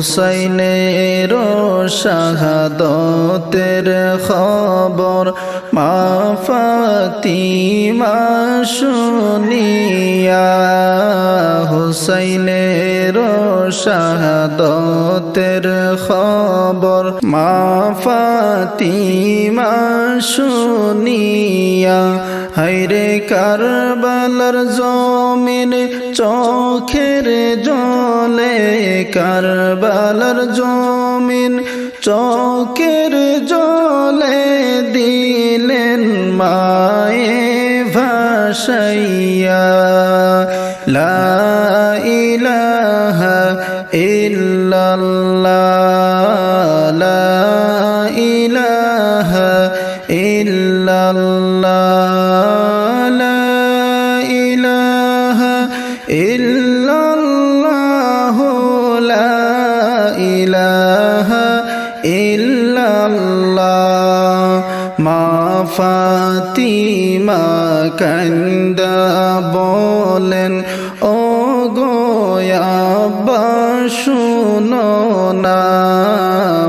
হুসাইনের শাহাদতের খবর মা ফাতিমা শুনিয়া। হুসাইনের শাহাদতের খবর মা ফাতিমা হাইরে কারবালার জমিন, চোখের জলে কারবালার জমিন, চোখের জলে দিলেন মায়ে ভাসাইয়া লা ইলাহা ইল্লাল্লাহ, লা ইলাহা ইল্লাল্লাহ। ফাতিমা কান্দা বলেন ও গোয়াব্বা শুনো না।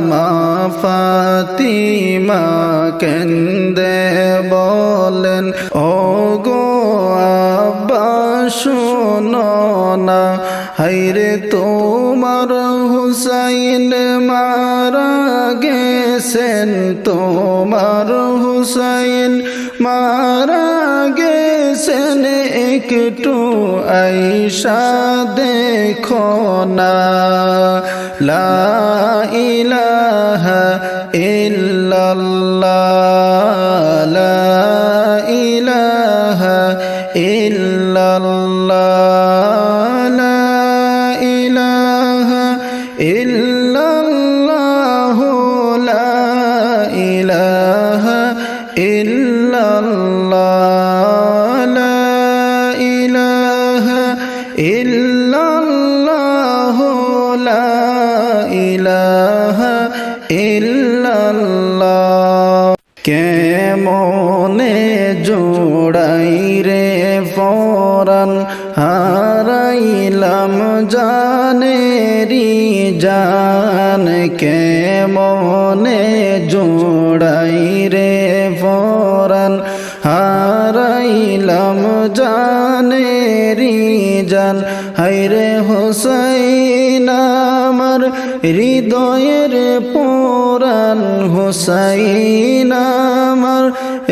মা ফাতিমা কেন্দে বলেন ও গো আব্বা, শুনো না। হাইরে তোমার হুসাইন মারা গেছেন তোমার হুসাইন। মারা গেছেন একটু আইসা দেখো না। লা ইলাহা ইল্লাল্লাহ, লা ইলাহা ইল্লাল্লাহ। জান কেমনে জোড়াই রে ফরান? হারাইলাম জানেরি জান। হাইরে হোসাইন, আমার হৃদয়ের পোরান হোসাইন, আমার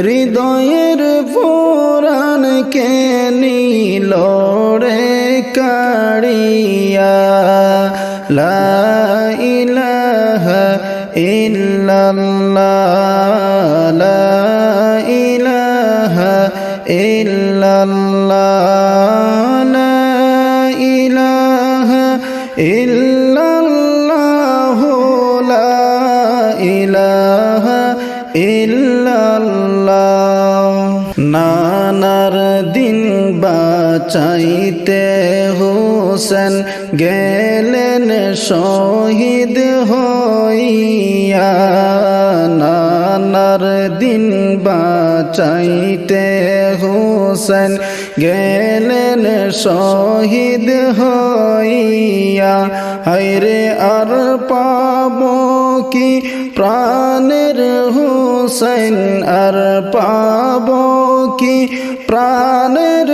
হৃদয়ের পোরান কে নীল রে লা ইলাহা ইল্লাল্লাহ লা ইলাহা ইল্লাল্লাহ লা ইলাহা লা ইলাহা ইল্লাল্লাহ। নানার দিন বাঁচাইতে হোসেন গেলেন শহীদ হইয়া। নানার দিন বাঁচাইতে হোসেন গেলেন শহীদ হইয়া। হাইরে আর পাব কি প্রাণের হুসেন? আর পাব কি প্রাণের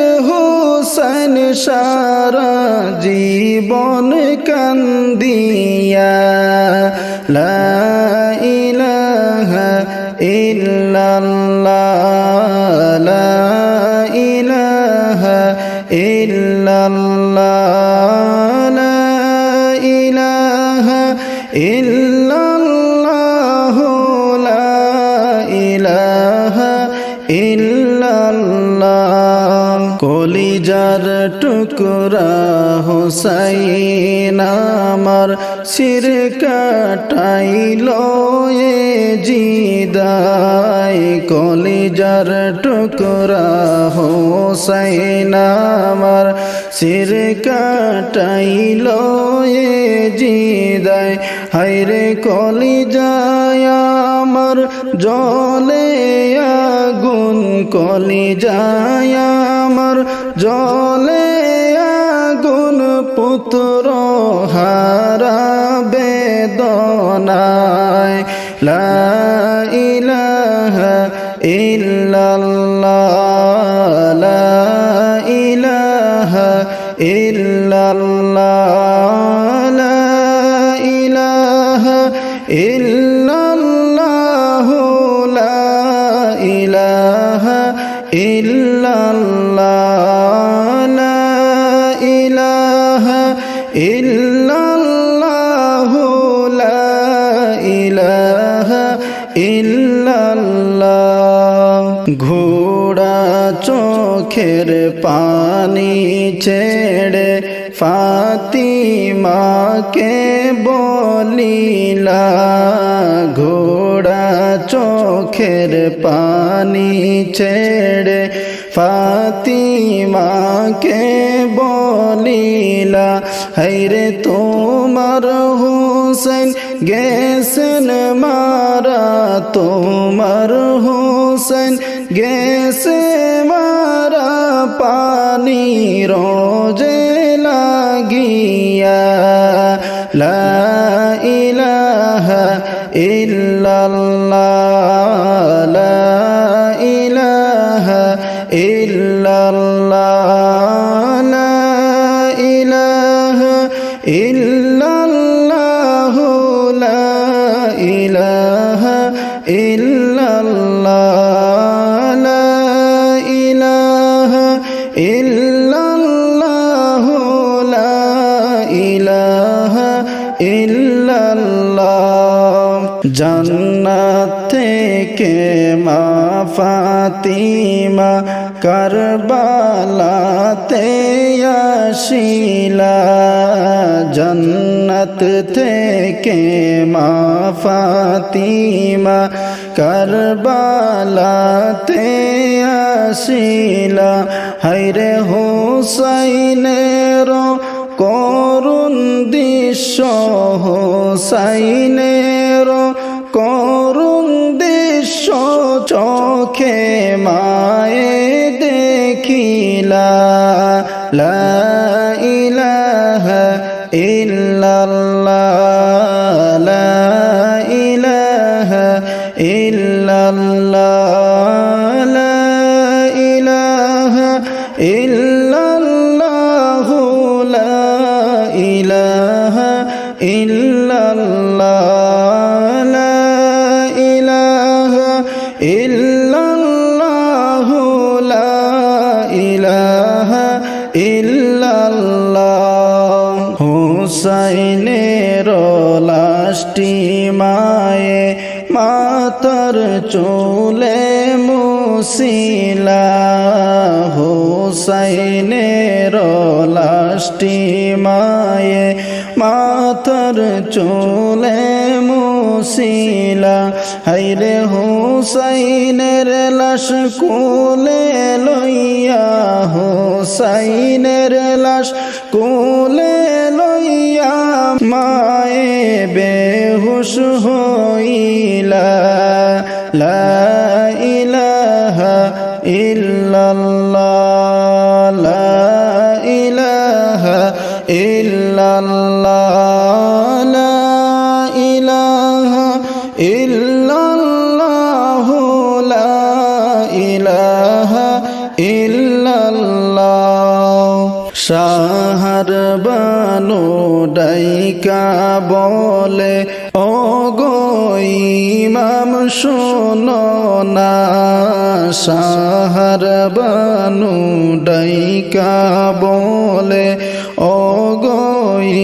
হুসেন সারা জীবন কান্দিয়া লা ইলাহা ইল্লাল্লাহ লা ইলাহা ইল্লাল্লাহ। কলিজার টুকরা হোসাইন আমার সির কাটাইল এ জিদাই, কলিজার টুকরা হোসাইন আমার সির কাটাইল এ জিদাই। হাইরে কলিজায় আমার জলে আগুন, কলিজায় আমার জলে আগুন পুত্র হারা বেদনায়। লা ইলাহা লা ইল্লাল্লাহ লা ইলাহা ইল্লাল্লাহ। ঘোড়া চোখের পানি ছেড়ে ফাতিমাকে বলিলা, ঘোড়া চোখের পানি ছেড়ে ফাতিমাকে বলিলা হাইরে তোমার হোসেন গেছেন মারা তোমার হোসেন গেছে মারা পানি রোজে লাগিয়া। লা ফাতিমা কারবালাতে আসিলা, জান্নাত থেকে মা ফাতিমা কারবালাতে আসিলা। হাইরে হোসাইনের করুণ দৃশ্য, হোসাইনের দৃশ্য চোখে মায়ে দেখিলা লা হুসাইনের লাশটি মায়ে মাতার চুলে মুসিলা। হুসাইনের লাশটি মায়ে মাতার চুলে মুসিলা। হাইরে হুসাইনের লাশ কোলে লইয়া, হুসাইনের লাশ কোলে লইয়া মায়ে বেহুশ হইলা। লা ইল্লাল্লাহ, লা ইলাহা ইল্লাল্লাহ। সাহার বানু ডাইকা বলে ও গো ইমাম, শোনো না, সাহার বানু ডাইকা বলে ও গো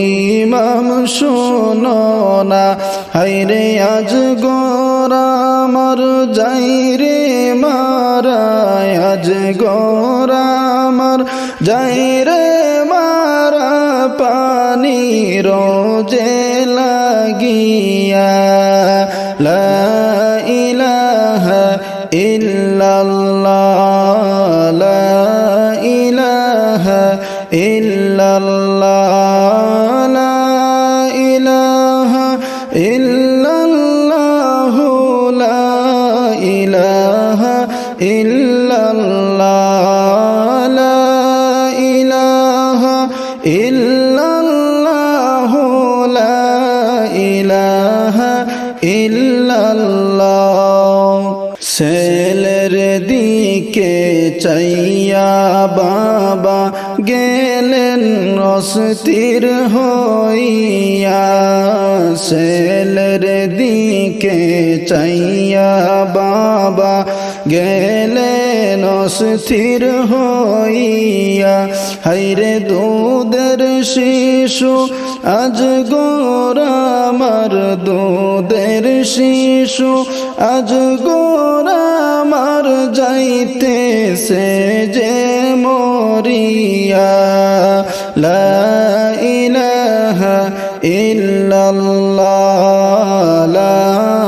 ইমাম, শোনো না হাইরে আজ গোরা গোরামার যাই রে মারা আজ আজ গোরামার যাই রে মারা পানি রোজে লাগিয়া লা ইলাহা ইল্লাল্লাহ লা ইলাহা ইল্লাল্লাহ। বাবা গেলেন অস্থির হইয়া ছেলের দিকে চাইয়া বাবা গেলেন অস্থির হইয়া। হাইরে দুধের শিশু আজ গোরামার দুধের শিশু আজ গোরামার যাইতে সে যে মরিয়া। লা ইলাহা ইল্লাল্লাহ লা